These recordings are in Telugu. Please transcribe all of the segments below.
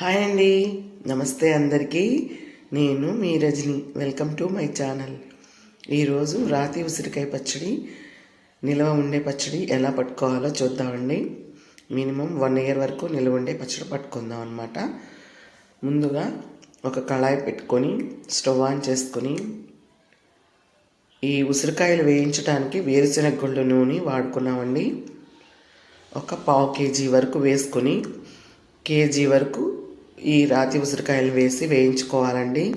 హాయ్ అండి. నమస్తే అందరికీ. నేను మీ Rajini. Welcome to my channel. ఈరోజు రాతి ఉసిరికాయ పచ్చడి నిల్వ ఉండే పచ్చడి ఎలా పట్టుకోవాలో చూద్దామండి. మినిమం వన్ ఇయర్ వరకు నిల్వ ఉండే పచ్చడి పట్టుకుందాం అనమాట ముందుగా ఒక కళాయి పెట్టుకొని స్టవ్ ఆన్ చేసుకొని ఈ ఉసిరికాయలు వేయించడానికి వేరుశెనగ గుళ్ళు నూనె వాడుకున్నామండి. ఒక పావు కేజీ వరకు వేసుకొని కేజీ వరకు ఈ రాతి ఉసిరికాయలు వేసి వేయించుకోవాలండి.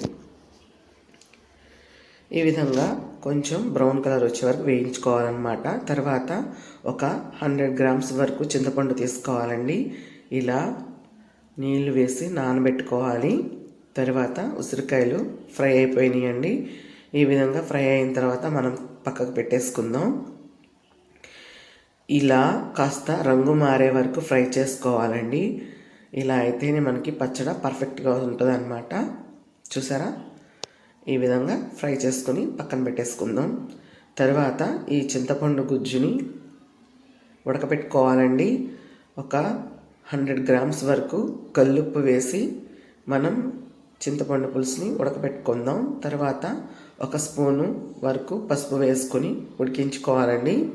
ఈ విధంగా కొంచెం బ్రౌన్ కలర్ వచ్చే వరకు వేయించుకోవాలన్నమాట. తర్వాత ఒక హండ్రెడ్ గ్రామ్స్ వరకు చింతపండు తీసుకోవాలండి. ఇలా నీళ్ళు వేసి నానబెట్టుకోవాలి. తర్వాత ఉసిరికాయలు ఫ్రై అయిపోయినాయండి. ఈ విధంగా ఫ్రై అయిన తర్వాత మనం పక్కకు పెట్టేసుకుందాం. ఇలా కాస్త రంగు మారే వరకు ఫ్రై చేసుకోవాలండి. ఇలా అయితేనే మనకి పచ్చడ పర్ఫెక్ట్గా ఉంటుంది అనమాట చూసారా? ఈ విధంగా ఫ్రై చేసుకుని పక్కన పెట్టేసుకుందాం. తర్వాత ఈ చింతపండు గుజ్జుని ఉడకపెట్టుకోవాలండి. ఒక హండ్రెడ్ గ్రామ్స్ వరకు కల్లుప్పు వేసి మనం చింతపండు పులుసుని ఉడకపెట్టుకుందాం. తర్వాత ఒక స్పూను వరకు పసుపు వేసుకొని ఉడికించుకోవాలండి.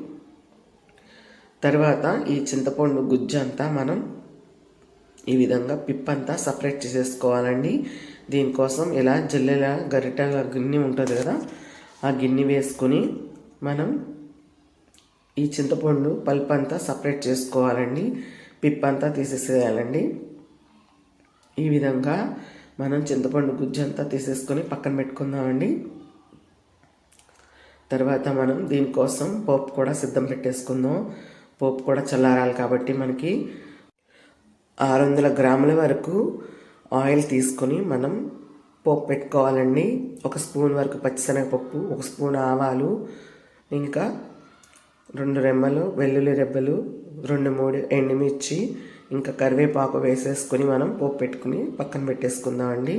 తర్వాత ఈ చింతపండు గుజ్జు అంతా మనం ఈ విధంగా పిప్పంతా సపరేట్ చేసేసుకోవాలండి. దీనికోసం ఇలా జల్లెల గరిటెల గిన్నె ఉంటుంది కదా ఆ గిన్నె వేసుకొని మనం ఈ చింతపండు పల్ప్ అంతా సపరేట్ చేసుకోవాలండి. పిప్పంతా తీసేసేయాలండి. ఈ విధంగా మనం చింతపండు గుజ్జు అంతా తీసేసుకొని పక్కన పెట్టుకుందామండి. తర్వాత మనం దీనికోసం పోపు కూడా సిద్ధం పెట్టేసుకుందాం. పోపు కూడా చల్లారాలి కాబట్టి మనకి ఆరు వందల గ్రాముల వరకు ఆయిల్ తీసుకొని మనం పోపు పెట్టుకోవాలండి. ఒక స్పూన్ వరకు పచ్చిశనగపప్పు ఒక స్పూన్ ఆవాలు ఇంకా రెండు రెమ్మలు వెల్లుల్లి రెబ్బలు రెండు మూడు ఎండుమిర్చి ఇంకా కరివేపాకు వేసేసుకొని మనం పోపు పెట్టుకుని పక్కన పెట్టేసుకుందామండి.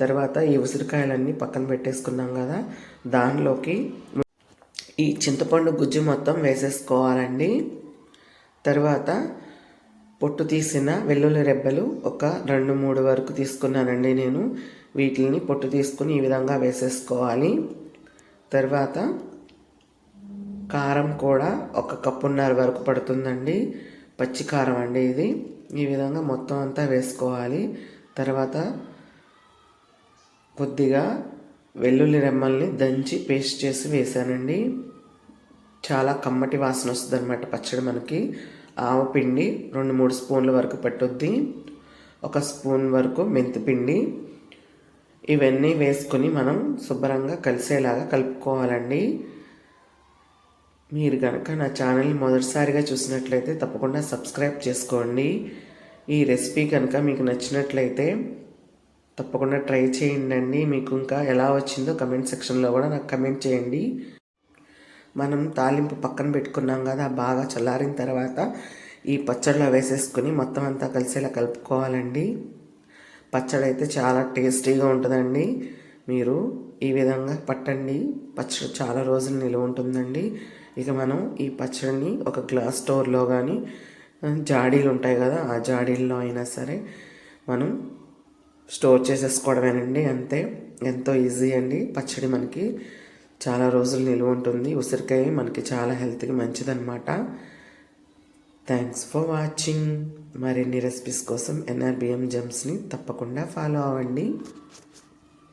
తర్వాత ఈ ఉసిరికాయలన్నీ పక్కన పెట్టేసుకున్నాం కదా దానిలోకి ఈ చింతపండు గుజ్జు మొత్తం వేసేసుకోవాలండి. తర్వాత పొట్టు తీసిన వెల్లుల్లి రెబ్బలు ఒక రెండు మూడు వరకు తీసుకున్నానండి నేను. వీటిని పొట్టు తీసుకుని ఈ విధంగా వేసేసుకోవాలి. తర్వాత కారం కూడా ఒక కప్పున్నర వరకు పడుతుందండి. పచ్చి కారం అండి ఇది. ఈ విధంగా మొత్తం అంతా వేసుకోవాలి. తర్వాత కొద్దిగా వెల్లుల్లి రెమ్మల్ని దంచి పేస్ట్ చేసి వేసానండి చాలా కమ్మటి వాసన వస్తుంది అనమాట పచ్చడి మనకి. ఆవపిండి రెండు మూడు స్పూన్ల వరకు పట్టుద్ది ఒక స్పూన్ వరకు మెంతిపిండి ఇవన్నీ వేసుకొని మనం శుభ్రంగా కలిసేలాగా కలుపుకోవాలండి. మీరు కనుక నా ఛానల్ని మొదటిసారిగా చూసినట్లయితే తప్పకుండా సబ్స్క్రైబ్ చేసుకోండి. ఈ రెసిపీ కనుక మీకు నచ్చినట్లయితే తప్పకుండా ట్రై చేయండి మీకు ఇంకా ఎలా వచ్చిందో కమెంట్ సెక్షన్లో కూడా నాకు కమెంట్ చేయండి. మనం తాలింపు పక్కన పెట్టుకున్నాం కదా బాగా చల్లారిన తర్వాత ఈ పచ్చడిలో వేసేసుకుని మొత్తం అంతా కలిసేలా కలుపుకోవాలండి. పచ్చడి అయితే చాలా టేస్టీగా ఉంటుందండి. మీరు ఈ విధంగా పట్టండి. పచ్చడి చాలా రోజులు నిలువ ఉంటుందండి. ఇక మనం ఈ పచ్చడిని ఒక గ్లాస్ స్టోర్లో కానీ జాడీలు ఉంటాయి కదా ఆ జాడీల్లో అయినా సరే మనం స్టోర్ చేసేసుకోవడమేనండి అంతే. ఎంతో ఈజీ అండి పచ్చడి మనకి. చాలా రోజులు నిలువ ఉంటుంది. ఉసిరికాయ మనకి చాలా హెల్త్కి మంచిదన్నమాట. థ్యాంక్స్ ఫర్ వాచింగ్ మరిన్ని రెసిపీస్ కోసం ఎన్ఆర్బిఎం జెమ్స్ని తప్పకుండా ఫాలో అవ్వండి.